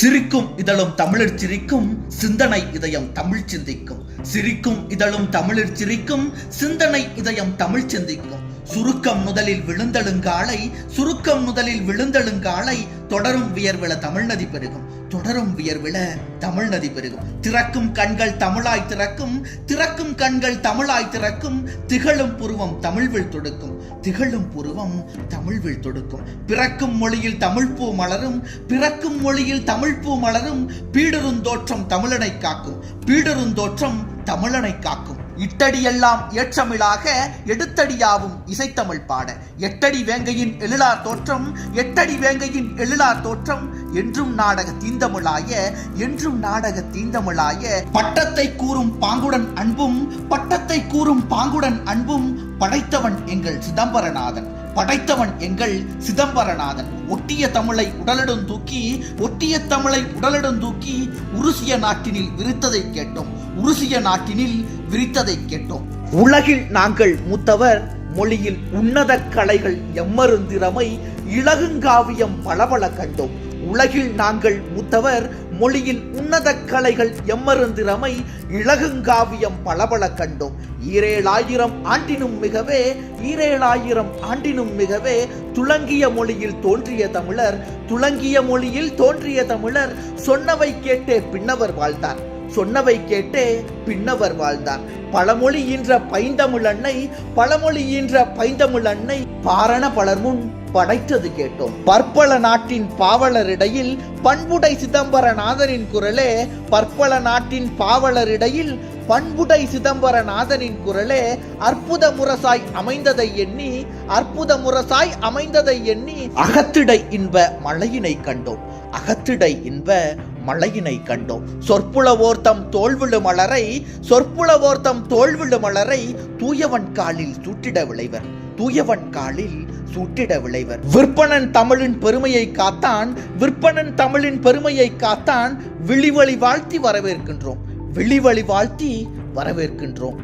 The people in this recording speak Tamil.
சிரிக்கும் இதழும் தமிழர் சிரிக்கும் சிந்தனை இதயம் தமிழ் சிந்திக்கும். சிரிக்கும் இதழும் தமிழர் சிரிக்கும் சிந்தனை இதயம் தமிழ் சிந்திக்கும். சுருக்கம் முதலில் விழுந்தெழுங்காலை சுருக்கம் முதலில் விழுந்தழுங்காலை தொடரும் வியர்வில தமிழ்நதி பெருகும். தொடரும் வியர்வில தமிழ்நதி பெருகும். திறக்கும் கண்கள் தமிழாய் திறக்கும் திறக்கும் கண்கள் தமிழாய் திறக்கும் திகழும் புருவம் தமிழ்வில் தொடுக்கும். திகழும் புருவம் தமிழ்வில் தொடுக்கும். பிறக்கும் மொழியில் தமிழ் பூ மலரும் பிறக்கும் மொழியில் தமிழ் பூ மலரும் பீடருந்தோற்றம் தமிழனை காக்கும். பீடருந்தோற்றம் தமிழனை காக்கும். இட்டடியெல்லாம் ஏற்றமிழாக எடுத்தடியாவும் இசைத்தமிழ் பாட. எட்டடி வேங்கையின் எழிலார் தோற்றம் எட்டடி வேங்கையின் எழிலார் தோற்றம் என்றும் நாடக தீந்தமிழாய என்றும் நாடக தீந்தமிழாய பட்டத்தை கூறும் பாங்குடன் அன்பும் பட்டத்தை கூறும் பாங்குடன் அன்பும் படைத்தவன் எங்கள் சிதம்பரநாதன். படைத்தவன் எங்கள் சிதம்பரநாதன். ஒட்டிய தமிழை உடலிடம் தூக்கி ஒட்டிய தமிழை உடலிடம் தூக்கி உருசிய நாட்டினில் விரித்ததை கேட்டோம். உருசிய நாட்டினில் விரித்ததை கேட்டோம். உலகில் நாங்கள் மூத்தவர் மொழியில் உன்னத கலைகள் எம்மருந்திறமை இலகுங்காவியம் பளபள கண்டோம். உலகில் நாங்கள் மூத்தவர் மொழியில் உன்னத கலைகள் எம்மருந்திரமை இலகுங்காவியம் பளபள கண்டோம். ஈரேழாயிரம் ஆண்டினும் மிகவே ஈரேழாயிரம் ஆண்டினும் மிகவே துளங்கிய மொழியில் தோன்றிய தமிழர் துளங்கிய மொழியில் தோன்றிய தமிழர் சொன்னவை கேட்டே பின்னவர் வாழ்ந்தார். சொன்னவை கேட்டே பின்னவர் வாழ்ந்தார். பழமொழி என்ற பைந்தமிழ் அன்னை பழமொழி என்ற பைந்தமிழ் அன்னை பாரண பலர் முன் படைத்தது கேட்டோம். பற்பல நாட்டின் பாவலரிடையில் பண்புடை சிதம்பரநாதனின் குரலே பற்பல நாட்டின் பாவலரிடையில் பண்புடை சிதம்பரநாதனின் குரலே அற்புத முரசாய் அமைந்ததை எண்ணி அற்புத முரசாய் அமைந்ததை எண்ணி அகத்திடை இன்ப மழையினை கண்டோம். அகத்திடை இன்ப மழையினை கண்டோம். சொற்புளவோர்த்தம் தோல்விழு மலரை சொற்புளவோர்த்தம் தோல்விழு மலரை தூயவன் காலில் சூட்டிட விளைவர் தூயவன் காலில் சூட்டிட விளைவர். விற்பனன் தமிழின் பெருமையை காத்தான் விற்பனன் தமிழின் பெருமையை காத்தான் விழிவழி வாழ்த்தி வரவேற்கின்றோம். விழிவழி வாழ்த்தி வரவேற்கின்றோம்.